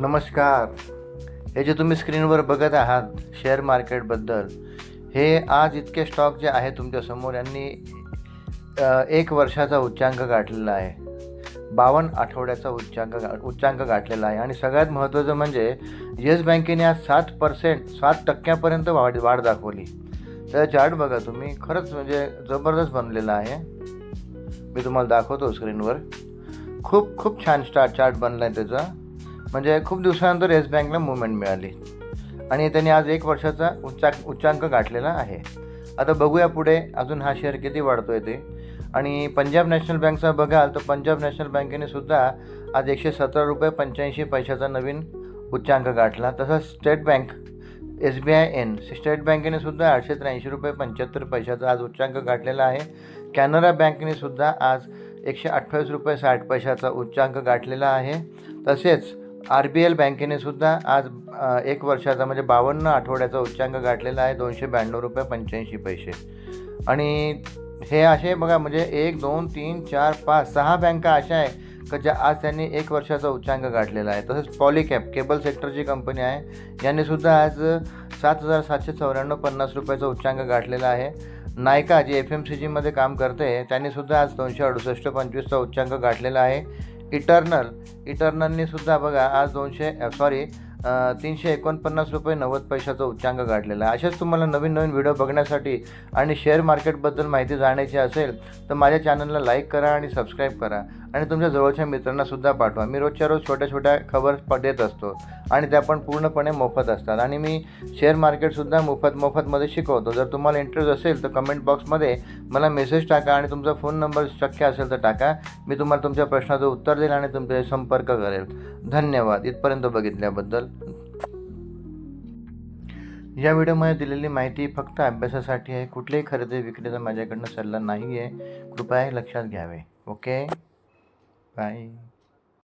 नमस्कार. हे जे तुम्ही स्क्रीनवर बघत आहात शेअर मार्केटबद्दल हे आज इतके स्टॉक जे आहे तुमच्यासमोर यांनी एक वर्षाचा उच्चांक गाठलेला आहे. बावन्न आठवड्याचा उच्चांक गा उच्चांक गाठलेला आहे. आणि सगळ्यात महत्त्वाचं म्हणजे येस बँकेने आज सात पर्सेंट सात टक्क्यापर्यंत वाढ वाढ दाखवली. तर चार्ट बघा तुम्ही खरंच म्हणजे जबरदस्त बनलेला आहे. मी तुम्हाला दाखवतो स्क्रीनवर. खूप खूप छान स्टार्ट चार्ट बनला आहे त्याचा. म्हणजे खूप दिवसानंतर येस बँकला मुवमेंट मिळाली. आणि त्यांनी आज एक वर्षाचा उच्चा उच्चांक गाठलेला आहे. आता बघूया पुढे अजून हा शेअर किती वाढतो आहे ते. आणि पंजाब नॅशनल बँकचा बघाल तर पंजाब नॅशनल बँकेने सुद्धा आज एकशे सतरा रुपये पंच्याऐंशी पैशाचा नवीन उच्चांक गाठला. तसंच State Bank S B I N State बँकेने सुद्धा आठशे त्र्याऐंशी रुपये पंच्याहत्तर पैशाचा आज उच्चांक गाठलेला आहे. कॅनरा बँकेने सुद्धा आज एकशे अठ्ठावीस रुपये साठ पैशाचा उच्चांक गाठलेला आहे. तसेच आर बी एल बँकेने सुद्धा आज एक वर्षाचा म्हणजे बावन्न आठवड्याचा उच्चांक गाठलेला आहे दोनशे ब्याण्णव रुपये पंच्याऐंशी पैसे. आणि हे असे बघा म्हणजे एक दोन तीन चार पाच सहा बँका अशा आहे का ज्या आज त्यांनी एक वर्षाचा उच्चांक गाठलेला आहे. तसंच पॉलिकॅप केबल सेक्टरची कंपनी आहे यांनी सुद्धा आज सात हजार सातशे चौऱ्याण्णव पन्नास रुपयाचा उच्चांक गाठलेला आहे. Nykaa G F M C जीमध्ये काम करते त्यांनी सुद्धा आज दोनशे अडुसष्ट पंचवीसचा उच्चांक गाठलेला आहे. इटर्नल इटर्नलनी सुद्धा बघा आज दोनशे सॉरी तीनशे एकोणपन्नास रुपये नव्वद पैशाचा उच्चांक गाठलेला आहे. असेच तुम्हाला नवीन नवीन व्हिडिओ बघण्यासाठी आणि शेअर मार्केटबद्दल माहिती जाण्याची असेल तर माझ्या चॅनलला लाईक करा आणि सबस्क्राईब करा. आणि तुमच्या जवळच्या मित्रांनासुद्धा पाठवा. मी रोजच्या रोज छोट्या छोट्या खबर प देत असतो आणि त्या पण पूर्णपणे मोफत असतात. आणि मी शेअर मार्केटसुद्धा मोफत मोफतमध्ये शिकवतो. जर तुम्हाला इंटरेस्ट असेल तर कमेंट बॉक्समध्ये मला मेसेज टाका आणि तुमचा फोन नंबर शक्य असेल तर टाका. मी तुम्हाला तुमच्या प्रश्नाचं उत्तर देईल आणि तुमचे संपर्क करेल. धन्यवाद. इथपर्यंत बघितल्याबद्दल. या व्हिडिओमध्ये दिलेली माहिती फक्त अभ्यासासाठी आहे. कुठल्याही खरेदी विक्रीचा माझ्याकडनं सल्ला नाही आहे कृपया लक्षात घ्यावे. Okay bye